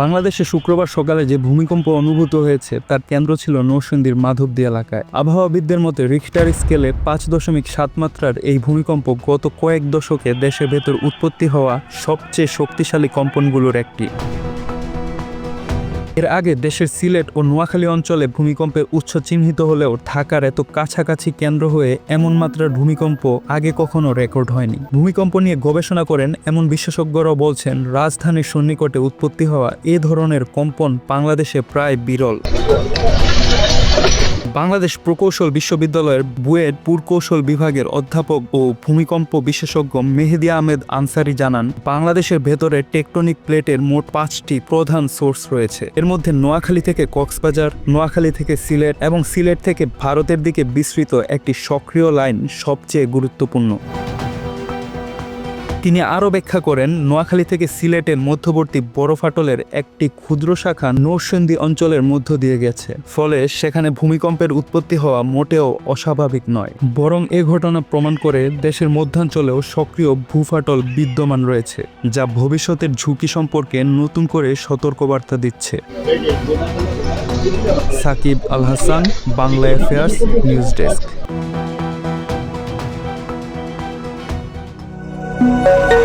বাংলাদেশে শুক্রবার সকালে যে ভূমিকম্প অনুভূত হয়েছে, তার কেন্দ্র ছিল নৌসন্দির মাধবদী এলাকায়। আবহাওয়াবিদদের মতে, রিক্টার স্কেলে পাঁচ দশমিক সাত মাত্রার এই ভূমিকম্প গত কয়েক দশকে দেশের ভেতর উৎপত্তি হওয়া সবচেয়ে শক্তিশালী কম্পনগুলোর একটি। এর আগে দেশের সিলেট ও নোয়াখালী অঞ্চলে ভূমিকম্পের উৎস চিহ্নিত হলেও ঢাকার এত কাছাকাছি কেন্দ্র হয়ে এমন মাত্রার ভূমিকম্প আগে কখনো রেকর্ড হয়নি। ভূমিকম্প নিয়ে গবেষণা করেন এমন বিশেষজ্ঞরাও বলছেন, রাজধানীর সন্নিকটে উৎপত্তি হওয়া এ ধরনের কম্পন বাংলাদেশে প্রায় বিরল। বাংলাদেশ প্রকৌশল বিশ্ববিদ্যালয়ের বুয়েট পুরকৌশল বিভাগের অধ্যাপক ও ভূমিকম্প বিশেষজ্ঞ মেহেদি আহমেদ আনসারি জানান, বাংলাদেশের ভেতরে টেকটনিক প্লেটের মোট পাঁচটি প্রধান সোর্স রয়েছে। এর মধ্যে নোয়াখালী থেকে কক্সবাজার, নোয়াখালী থেকে সিলেট এবং সিলেট থেকে ভারতের দিকে বিস্তৃত একটি সক্রিয় লাইন সবচেয়ে গুরুত্বপূর্ণ। তিনি আরও ব্যাখ্যা করেন, নোয়াখালী থেকে সিলেটের মধ্যবর্তী বড়ফাটলের একটি ক্ষুদ্র শাখা নৌসন্দি অঞ্চলের মধ্য দিয়ে গেছে। ফলে সেখানে ভূমিকম্পের উৎপত্তি হওয়া মোটেও অস্বাভাবিক নয়। বরং এ ঘটনা প্রমাণ করে দেশের মধ্যাঞ্চলেও সক্রিয় ভূফাটল বিদ্যমান রয়েছে, যা ভবিষ্যতের ঝুঁকি সম্পর্কে নতুন করে সতর্কবার্তা দিচ্ছে। Sakib Al Hasan, Bangla affairs news desk. Música